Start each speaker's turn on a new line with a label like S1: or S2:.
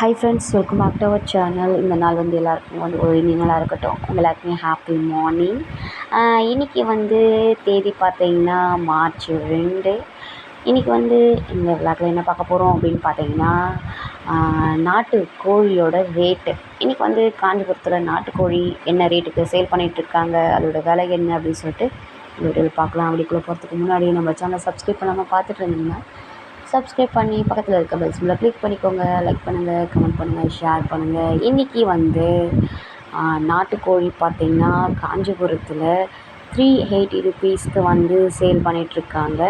S1: Hi friends welcome back to our channel இந்த நாள் வந்து எல்லாருக்கும் வந்து ஒரு இனிய நாளாக இருக்கட்டும். உங்கள் எல்லாருக்குமே ஹாப்பி மார்னிங் இன்றைக்கி வந்து தேதி பார்த்தீங்கன்னா மார்ச் ரெண்டு. இன்றைக்கி வந்து இந்த விளாக்கில் என்ன பார்க்க போகிறோம் அப்படின்னு பார்த்தீங்கன்னா நாட்டு கோழியோட ரேட்டு இன்றைக்கி வந்து காஞ்சிபுரத்தில் நாட்டுக்கோழி என்ன ரேட்டுக்கு சேல் பண்ணிகிட்ருக்காங்க அதோட விலை என்ன அப்படின்னு சொல்லிட்டு இந்த வீடியோவில் பார்க்கலாம். அப்படிக்குள்ளே போகிறதுக்கு முன்னாடி நம்ம சேனலை சப்ஸ்கிரைப் பண்ணாமல் பார்த்துட்டு இருந்தீங்கன்னா சப்ஸ்கிரைப் பண்ணி பக்கத்தில் இருக்க பெல் சிம்பில் கிளிக் பண்ணிக்கோங்க. லைக் பண்ணுங்கள் கமெண்ட் பண்ணுங்கள் ஷேர் பண்ணுங்கள் இன்றைக்கி வந்து நாட்டுக்கோழி பார்த்திங்கன்னா காஞ்சிபுரத்தில் த்ரீ எயிட்டி ருபீஸ்க்கு வந்து சேல் பண்ணிகிட்ருக்காங்க